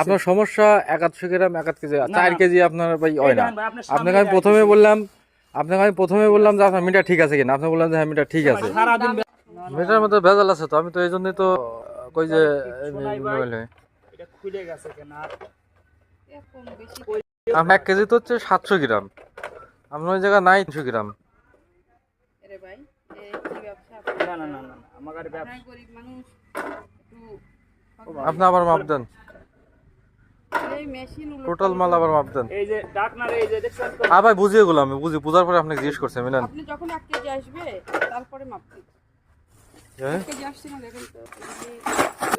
আপনার সমস্যা একাদশো গ্রাম একাত কেজি চার কেজি আপনার ভাই হয় না। আপনাকে আমি প্রথমে বললাম আপনাকে আমি প্রথমে বললাম যে আপনার মিটার ঠিক আছে কিনা। আপনি বললেন যে হ্যাঁ মিটার ঠিক আছে। মিটার মধ্যে ভেজাল আছে তো আমি তো এই জন্যই তো কই যে হয়ে আপনার এক কেজি তো হচ্ছে সাতশো গ্রাম। আপনার ওই জায়গায় নাই তিনশো গ্রাম। রে ভাই এ কি ব্যবসা আপনার? না না না না না, আমার গাড়ি ব্যবসা। আপনার গরিব মানুষ একটু আপনি আবার মাপ দেন। টোটাল মাল আবার মাপ দেন এই যে ডাকনার এই যে দেখছেন তো আবার বুঝিয়ে গেলাম আমি বুঝি বুঝার পরে আপনাকে জিজ্ঞেস করছি মিলেন। আপনি যখন এক কেজি আসবে তারপরে হ্যাঁ? এক কেজি আসছে না দেখেন তো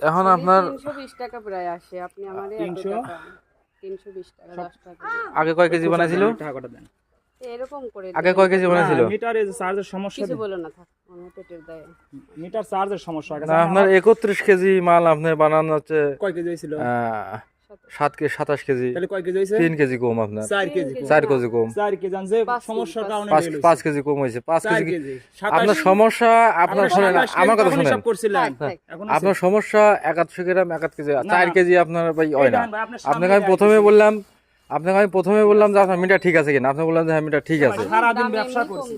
এখন আপনার তিনশো বিশ টাকা প্রায় আসে আপনি আমার তিনশো? তিনশো বিশ টাকা দশ টাকা। আগে কয় কেজি বানাইছিল? টাকাটা দেন। এরকম করে আগে কয় কেজি বানাইছিল? মিটারে চার্জের সমস্যা কিছু বলো না থাক আমার পেটের দায়ে। মিটার চার্জের সমস্যা না আপনার একত্রিশ কেজি মাল আপনি বানানো হচ্ছে কয় কেজি হয়েছিল? সাত কেজি সাতাশ কেজি তাহলে কয় কেজি হয়েছে? তিন কেজি কম আপনার। চার কেজি চার কেজি কম। চার কেজি আনছে পাঁচ কেজি, সমস্যার কারণে পাঁচ কম হয়েছে পাঁচ কেজি। আপনার সমস্যা আপনার শোনেন আমার কথা শোনেন। থাক। এখন আপনার সমস্যা একাদশো গ্রাম একাত কেজি চার কেজি আপনার ভাই হয় না। আপনাকে আমি প্রথমে বললাম আপনাকে আমি প্রথমে বললাম যে আপনার মিটার ঠিক আছে কিনা? আপনি বললেন যে হ্যাঁ মিটার ঠিক আছে। সারাদিন ব্যবসা করছি।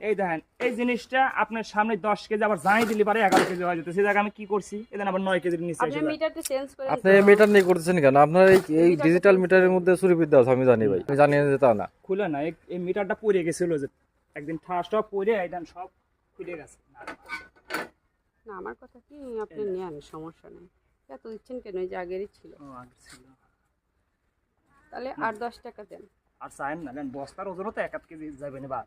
এই দেখেন এই জিনিসটা আপনার সামনে দশ কেজি আবার জানিয়ে দিলে পারে এগারো কেজি হয়ে যেত সেই জায়গায় আমি কি করছি? এদিন আবার নয় কেজির নিচে আপনি এসে যায়। চেঞ্জ করে আপনি এই মিটার নিয়ে করতেছেন কেন? আপনার এই ডিজিটাল মিটারের মধ্যে চুরি বিদ্যা আছে আমি জানি ভাই। আমি জানি না যে তা না। খুলে না এই- এই মিটারটা পড়ে গেছিল যে একদিন ঠাসটা পড়ে একদিন সব খুলে গেছে। না। আমার কথা কি আপনি নেন সমস্যা নেই। এত দিচ্ছেন কেন? এই যে আগেরই ছিল। ও, আগে ছিল। তাহলে আট দশ টাকা দেন। আর চাইন না নেন বস্তার ওজনও তো এক আধ কেজি যাবে না বা